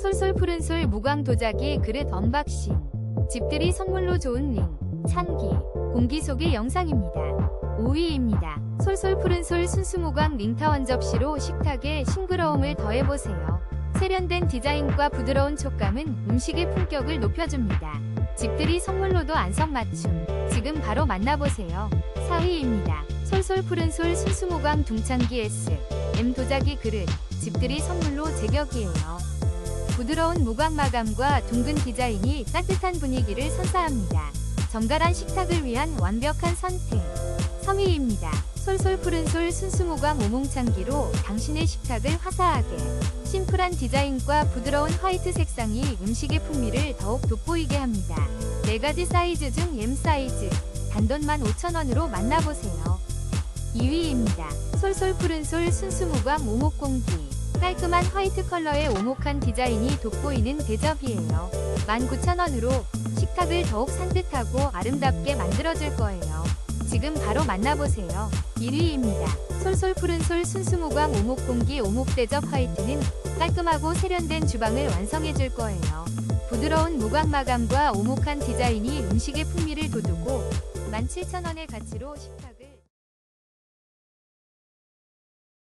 솔솔 푸른 솔 무광 도자기 그릇 언박싱. 집들이 선물로 좋은 링, 찬기, 공기 속의 영상입니다. 5위입니다. 솔솔 푸른 솔 순수무광 링타원 접시로 식탁에 싱그러움을 더해보세요. 세련된 디자인과 부드러운 촉감은 음식의 품격을 높여줍니다. 집들이 선물로도 안성맞춤. 지금 바로 만나보세요. 4위입니다. 솔솔 푸른 솔 순수무광 둥창기 S. M 도자기 그릇. 집들이 선물로 제격이에요. 부드러운 무광 마감과 둥근 디자인이 따뜻한 분위기를 선사합니다. 정갈한 식탁을 위한 완벽한 선택. 3위입니다. 솔솔 푸른 솔 순수무광 오몽창기로 당신의 식탁을 화사하게. 심플한 디자인과 부드러운 화이트 색상이 음식의 풍미를 더욱 돋보이게 합니다. 4가지 사이즈 중 M 사이즈. 단돈 15,000원으로 만나보세요. 2위입니다. 솔솔 푸른 솔 순수무광 오목공기. 깔끔한 화이트 컬러의 오목한 디자인이 돋보이는 대접이에요. 19,000원으로 식탁을 더욱 산뜻하고 아름답게 만들어줄 거예요. 지금 바로 만나보세요. 1위입니다. 솔솔 푸른 솔 순수무광 오목공기 오목대접 화이트는 깔끔하고 세련된 주방을 완성해줄 거예요. 부드러운 무광 마감과 오목한 디자인이 음식의 풍미를 돋우고 17,000원의 가치로 식탁을